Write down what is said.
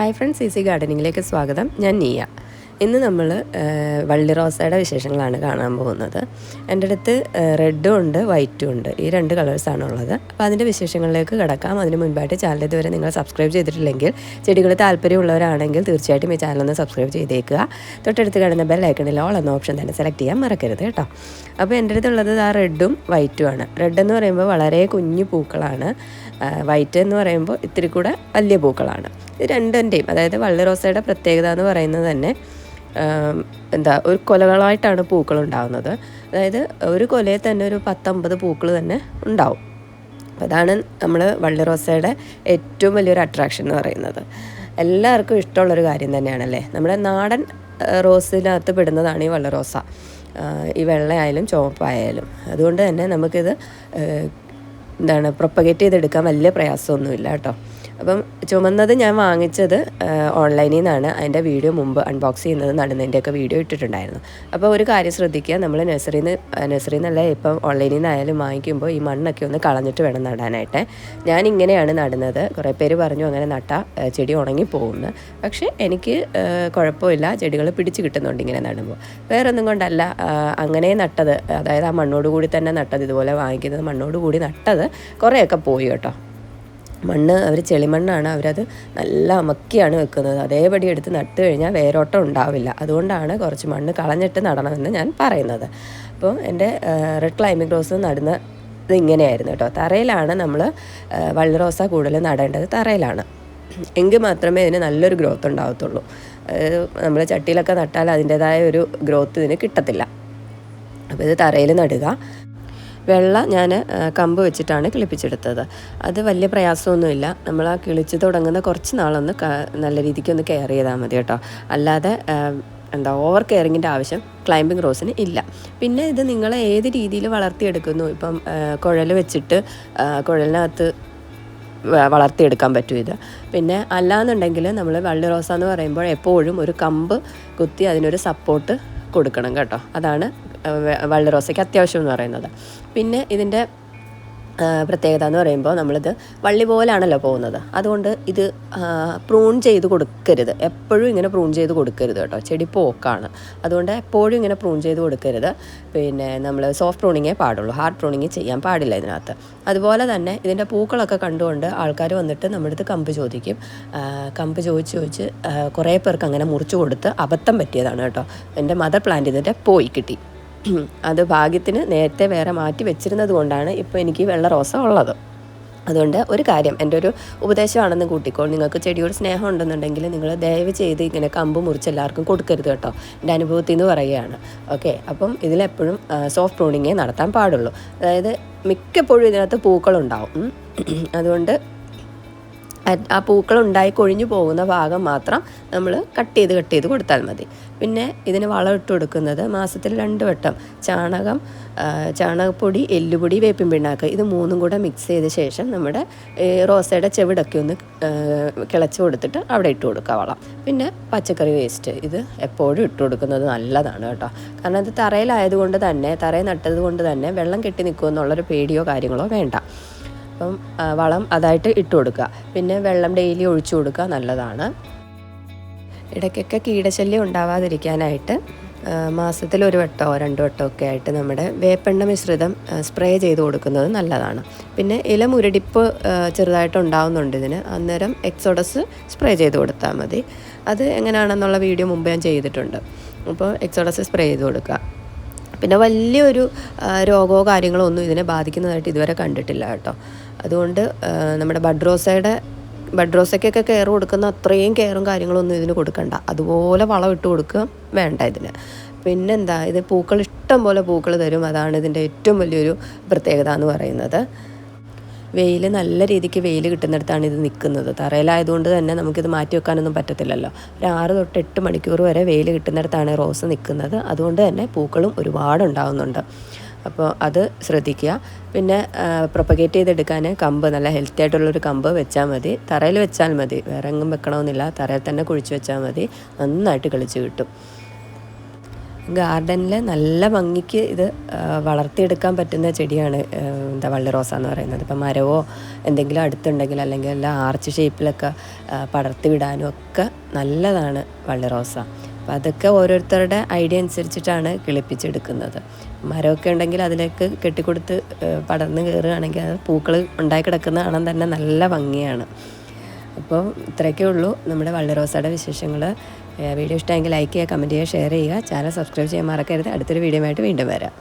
Hi friends easy ഗാർഡനിങ്ങിലേക്ക് സ്വാഗതം. ഞാൻ നീയ. ഇന്ന് നമ്മൾ വള്ളി റോസയുടെ വിശേഷങ്ങളാണ് കാണാൻ പോകുന്നത്. എന്റെ അടുത്ത് റെഡും ഉണ്ട് വൈറ്റും ഉണ്ട്. ഈ രണ്ട് കളേഴ്സാണ് ഉള്ളത്. അപ്പോൾ അതിന്റെ വിശേഷങ്ങളിലേക്ക് കിടക്കാം. അതിന് മുൻപായിട്ട് ചാനൽ ഇതുവരെ നിങ്ങൾ സബ്സ്ക്രൈബ് ചെയ്തിട്ടില്ലെങ്കിൽ ചെടികൾ താല്പര്യമുള്ളവരാണെങ്കിൽ തീർച്ചയായിട്ടും ഈ ചാനൽ ഒന്ന് സബ്സ്ക്രൈബ് ചെയ്തേക്കുക. തൊട്ടടുത്ത് കിടന്ന ബെൽ ഐക്കണിൽ ഓൾ എന്ന ഓപ്ഷൻ തന്നെ സെലക്ട് ചെയ്യാൻ മറക്കരുത് കേട്ടോ. അപ്പോൾ എന്റെ അടുത്തുള്ളത് ആ റെഡും വൈറ്റും ആണ്. റെഡ് എന്ന് പറയുമ്പോൾ വളരെ കുഞ്ഞു പൂക്കളാണ്. വൈറ്റ് എന്ന് പറയുമ്പോൾ ഇത്തിരി കൂടെ വലിയ പൂക്കളാണ്. രണ്ടിന്റെയും അതായത് വള്ളി റോസയുടെ പ്രത്യേകത എന്ന് പറയുന്നത് തന്നെ എന്താ ഒരു കൊലകളായിട്ടാണ് പൂക്കൾ ഉണ്ടാകുന്നത് അതായത് ഒരു കൊലയിൽ തന്നെ ഒരു പത്തൊമ്പത് പൂക്കൾ തന്നെ ഉണ്ടാവും. അതാണ് നമ്മൾ വള്ളി റോസയുടെ ഏറ്റവും വലിയൊരു അട്രാക്ഷൻ എന്ന് പറയുന്നത്. എല്ലാവർക്കും ഇഷ്ടമുള്ളൊരു കാര്യം തന്നെയാണല്ലേ? നമ്മുടെ നാടൻ റോസിനകത്ത് പെടുന്നതാണ് ഈ വള്ളി റോസ. ഈ വെള്ളയായാലും ചുവപ്പായാലും. അതുകൊണ്ട് തന്നെ നമുക്കിത് എന്താണ് പ്രൊപ്പഗേറ്റ് ചെയ്തെടുക്കാൻ വലിയ പ്രയാസമൊന്നുമില്ല കേട്ടോ. അപ്പം ചുമന്നത് ഞാൻ വാങ്ങിച്ചത് ഓൺലൈനിൽ നിന്നാണ്. അതിന്റെ വീഡിയോ മുമ്പ് അൺബോക്സ് ചെയ്യുന്നത് നടുന്നതിന്റെയൊക്കെ വീഡിയോ ഇട്ടിട്ടുണ്ടായിരുന്നു. അപ്പോൾ ഒരു കാര്യം ശ്രദ്ധിക്കുക നമ്മൾ നഴ്സറിയിൽ നിന്ന് നഴ്സറിയിൽ നിന്നല്ല ഇപ്പം ഓൺലൈനിൽ നിന്നായാലും വാങ്ങിക്കുമ്പോൾ ഈ മണ്ണൊക്കെ ഒന്ന് കളഞ്ഞിട്ട് വേണം നടാനായിട്ട്. ഞാൻ ഇങ്ങനെയാണ് നടുന്നത്. കുറേ പേര് പറഞ്ഞു അങ്ങനെ നട്ട ചെടി ഉണങ്ങി പോകുന്നു പക്ഷേ എനിക്ക് കുഴപ്പമില്ല. ചെടികൾ പിടിച്ച് കിട്ടുന്നുണ്ട് ഇങ്ങനെ നടുമ്പോൾ. വേറൊന്നും കൊണ്ടല്ല അങ്ങനെ നട്ടത്. അതായത് ആ മണ്ണോട് കൂടി തന്നെ നട്ടത് ഇതുപോലെ വാങ്ങിക്കുന്നത് മണ്ണോട് കൂടി നട്ടത് കുറേയൊക്കെ പോയി കേട്ടോ. മണ്ണ് അവർ ചെളിമണ്ണാണ്. അവരത് നല്ല അമക്കിയാണ് വെക്കുന്നത്. അതേപടി എടുത്ത് നട്ട് കഴിഞ്ഞാൽ വേരോട്ടം ഉണ്ടാവില്ല. അതുകൊണ്ടാണ് കുറച്ച് മണ്ണ് കളഞ്ഞിട്ട് നടണമെന്ന് ഞാൻ പറയുന്നത്. അപ്പോൾ എന്റെ റെഡ് ക്ലൈമിക് റോസ് നടുന്ന ഇങ്ങനെയായിരുന്നു കേട്ടോ. തറയിലാണ് നമ്മൾ വള്ളി റോസ കൂടുതൽ നടേണ്ടത് തറയിലാണ്. എങ്കിൽ മാത്രമേ ഇതിന് നല്ലൊരു ഗ്രോത്ത് ഉണ്ടാകത്തുള്ളൂ നമ്മൾ ചട്ടിയിലൊക്കെ നട്ടാൽ അതിന്റേതായ ഒരു ഗ്രോത്ത് ഇതിന് കിട്ടത്തില്ല. അപ്പോൾ ഇത് തറയിൽ നടുക. വെള്ള ഞാൻ കമ്പ് വെച്ചിട്ടാണ് കിളിപ്പിച്ചെടുത്തത്. അത് വലിയ പ്രയാസമൊന്നുമില്ല. നമ്മൾ ആ കിളിച്ച് തുടങ്ങുന്ന കുറച്ച് നാളൊന്ന് നല്ല രീതിക്ക് ഒന്ന് കെയർ ചെയ്താൽ മതി കേട്ടോ. അല്ലാതെ എന്താ ഓവർ കെയറിങ്ങിന്റെ ആവശ്യം ക്ലൈംബിംഗ് റോസിന് ഇല്ല. പിന്നെ ഇത് നിങ്ങൾ ഏത് രീതിയിൽ വളർത്തിയെടുക്കുന്നു? ഇപ്പം കുഴൽ വെച്ചിട്ട് കുഴലിനകത്ത് വളർത്തിയെടുക്കാൻ പറ്റും ഇത്. പിന്നെ അല്ലാന്നുണ്ടെങ്കിൽ നമ്മൾ വള്ളി റോസ എന്ന് പറയുമ്പോൾ എപ്പോഴും ഒരു കമ്പ് കുത്തി അതിനൊരു സപ്പോർട്ട് കൊടുക്കണം കേട്ടോ. അതാണ് വള്ളി റോസയ്ക്ക് അത്യാവശ്യം എന്ന് പറയുന്നത്. പിന്നെ ഇതിന്റെ പ്രത്യേകത എന്ന് പറയുമ്പോൾ നമ്മളിത് വള്ളി പോലാണല്ലോ പോകുന്നത്. അതുകൊണ്ട് ഇത് പ്രൂൺ ചെയ്ത് കൊടുക്കരുത്. എപ്പോഴും ഇങ്ങനെ പ്രൂൺ ചെയ്ത് കൊടുക്കരുത് കേട്ടോ. ചെടി പോക്കാണ്. അതുകൊണ്ട് എപ്പോഴും ഇങ്ങനെ പ്രൂൺ ചെയ്ത് കൊടുക്കരുത്. പിന്നെ നമ്മൾ സോഫ്റ്റ് പ്രൂണിങ്ങേ പാടുള്ളൂ. ഹാർഡ് പ്രൂണിങ് ചെയ്യാൻ പാടില്ല ഇതിനകത്ത്. അതുപോലെ തന്നെ ഇതിന്റെ പൂക്കളൊക്കെ കണ്ടുകൊണ്ട് ആൾക്കാർ വന്നിട്ട് നമ്മുടെ അടുത്ത് കമ്പ് ചോദിക്കും. കമ്പ് ചോദിച്ച് ചോദിച്ച് കുറേ പേർക്ക് അങ്ങനെ മുറിച്ച് കൊടുത്ത് അബദ്ധം പറ്റിയതാണ് കേട്ടോ. എന്റെ മദർ പ്ലാന്റ് ഇതിന്റെ പോയി കിട്ടി. അത് ഭാഗ്യത്തിന് നേരത്തെ വേറെ മാറ്റി വെച്ചിരുന്നത് കൊണ്ടാണ് ഇപ്പോൾ എനിക്ക് വെള്ള റോസ ഉള്ളത്. അതുകൊണ്ട് ഒരു കാര്യം എന്റെ ഒരു ഉപദേശമാണെന്ന് കൂട്ടിക്കോൾ നിങ്ങൾക്ക് ചെടിയോട് സ്നേഹം ഉണ്ടെന്നുണ്ടെങ്കിൽ നിങ്ങൾ ദയവ് ചെയ്ത് ഇങ്ങനെ കമ്പ് മുറിച്ച് എല്ലാവർക്കും കൊടുക്കരുത് കേട്ടോ. എന്റെ അനുഭവത്തിൽ നിന്ന് പറയുകയാണ്. ഓക്കെ അപ്പം ഇതിലെപ്പോഴും സോഫ്റ്റ് പ്രൂണിങ്ങേ നടത്താൻ പാടുള്ളൂ. അതായത് മിക്കപ്പോഴും ഇതിനകത്ത് പൂക്കളുണ്ടാവും. അതുകൊണ്ട് ആ പൂക്കൾ ഉണ്ടായി കൊഴിഞ്ഞു പോകുന്ന ഭാഗം മാത്രം നമ്മൾ കട്ട് ചെയ്ത് കട്ട് ചെയ്ത് കൊടുത്താൽ മതി. പിന്നെ ഇതിന് വളം ഇട്ട് കൊടുക്കുന്നത് മാസത്തിൽ രണ്ട് വട്ടം. ചാണകം ചാണകപ്പൊടി എല്ലുപൊടി വേപ്പിൻ പിണ്ണാക്ക്. ഇത് മൂന്നും കൂടെ മിക്സ് ചെയ്ത ശേഷം നമ്മുടെ റോസയുടെ ചെവിടൊക്കെ ഒന്ന് കിളച്ച് കൊടുത്തിട്ട് അവിടെ ഇട്ട് കൊടുക്കുക വളം. പിന്നെ പച്ചക്കറി വേസ്റ്റ് ഇത് എപ്പോഴും ഇട്ട് കൊടുക്കുന്നത് നല്ലതാണ് കേട്ടോ. കാരണം ഇത് തറയിലായതുകൊണ്ട് തന്നെ തറയിൽ നട്ടത് കൊണ്ട് തന്നെ വെള്ളം കെട്ടി നിൽക്കുമെന്നുള്ളൊരു പേടിയോ കാര്യങ്ങളോ വേണ്ട. അപ്പം വളം അതായിട്ട് ഇട്ട് കൊടുക്കുക. പിന്നെ വെള്ളം ഡെയിലി ഒഴിച്ചു കൊടുക്കുക നല്ലതാണ്. ഇടയ്ക്കൊക്കെ കീടശല്യം ഉണ്ടാവാതിരിക്കാനായിട്ട് മാസത്തിൽ ഒരു വട്ടമോ രണ്ട് വട്ടമോ ഒക്കെ ആയിട്ട് നമ്മുടെ വേപ്പെണ്ണ മിശ്രിതം സ്പ്രേ ചെയ്ത് കൊടുക്കുന്നത് നല്ലതാണ്. പിന്നെ ഇല മുരടിപ്പ് ചെറുതായിട്ട് ഉണ്ടാവുന്നുണ്ട് ഇതിന്. അന്നേരം എക്സോഡസ് സ്പ്രേ ചെയ്ത് കൊടുത്താൽ മതി. അത് എങ്ങനെയാണെന്നുള്ള വീഡിയോ മുമ്പ് ഞാൻ ചെയ്തിട്ടുണ്ട്. അപ്പോൾ എക്സോഡസ് സ്പ്രേ ചെയ്ത് കൊടുക്കുക. പിന്നെ വലിയൊരു രോഗമോ കാര്യങ്ങളോ ഒന്നും ഇതിനെ ബാധിക്കുന്നതായിട്ട് ഇതുവരെ കണ്ടിട്ടില്ല കേട്ടോ. അതുകൊണ്ട് നമ്മുടെ ബഡ്രോസയുടെ ബഡ്രോസയ്ക്കൊക്കെ കെയർ കൊടുക്കുന്ന അത്രയും കെയറും കാര്യങ്ങളൊന്നും ഇതിന് കൊടുക്കണ്ട. അതുപോലെ വളം ഇട്ട് കൊടുക്കുക വേണ്ട ഇതിന്. പിന്നെന്താ ഇത് പൂക്കൾ ഇഷ്ടം പോലെ പൂക്കൾ തരും. അതാണ് ഇതിന്റെ ഏറ്റവും വലിയൊരു പ്രത്യേകത എന്ന് പറയുന്നത്. വെയിൽ നല്ല രീതിക്ക് വെയിൽ കിട്ടുന്നിടത്താണ് ഇത് നിൽക്കുന്നത്. തറയിലായതുകൊണ്ട് തന്നെ നമുക്കിത് മാറ്റി വെക്കാനൊന്നും പറ്റത്തില്ലല്ലോ. ഒരു ആറ് തൊട്ട് എട്ട് മണിക്കൂർ വരെ വെയിൽ കിട്ടുന്നിടത്താണ് റോസ് നിൽക്കുന്നത്. അതുകൊണ്ട് തന്നെ പൂക്കളും ഒരുപാട് ഉണ്ടാകുന്നുണ്ട് അപ്പോൾ അത് ശ്രദ്ധിക്കുക. പിന്നെ പ്രൊപ്പഗേറ്റ് ചെയ്തെടുക്കാൻ കമ്പ് നല്ല ഹെൽത്തി ആയിട്ടുള്ളൊരു കമ്പ് വെച്ചാൽ മതി. തറയിൽ വെച്ചാൽ മതി. വേറെ എങ്ങും വെക്കണമെന്നില്ല. തറയിൽ തന്നെ കുഴിച്ച് വെച്ചാൽ മതി. നന്നായിട്ട് കളിച്ച് കിട്ടും. ഗാർഡനിൽ നല്ല ഭംഗിക്ക് ഇത് വളർത്തിയെടുക്കാൻ പറ്റുന്ന ചെടിയാണ് എന്താ വള്ളി റോസ എന്ന് പറയുന്നത്. ഇപ്പം മരവോ എന്തെങ്കിലും അടുത്തുണ്ടെങ്കിൽ അല്ലെങ്കിൽ എല്ലാം ആർച്ച് ഷേപ്പിലൊക്കെ പടർത്തി വിടാനും ഒക്കെ നല്ലതാണ് വള്ളി റോസ അപ്പോൾ അതൊക്കെ ഓരോരുത്തരുടെ ഐഡിയ അനുസരിച്ചിട്ടാണ് കിളിപ്പിച്ചെടുക്കുന്നത്. മരമൊക്കെ ഉണ്ടെങ്കിൽ അതിലേക്ക് കെട്ടിക്കൊടുത്ത് പടർന്ന് കയറുകയാണെങ്കിൽ അത് പൂക്കൾ ഉണ്ടായി കിടക്കുന്ന കാണാൻ തന്നെ നല്ല ഭംഗിയാണ്. അപ്പോൾ ഇത്രയൊക്കെ ഉള്ളൂ നമ്മുടെ വള്ളി റോസയുടെ വിശേഷങ്ങൾ വീഡിയോ ഇഷ്ടമെങ്കിൽ ലൈക്ക് ചെയ്യുക കമന്റ് ചെയ്യുക ഷെയർ ചെയ്യുക. ചാനൽ സബ്സ്ക്രൈബ് ചെയ്യാൻ മറക്കരുത്. അടുത്തൊരു വീഡിയോ ആയിട്ട് വീണ്ടും വരാം.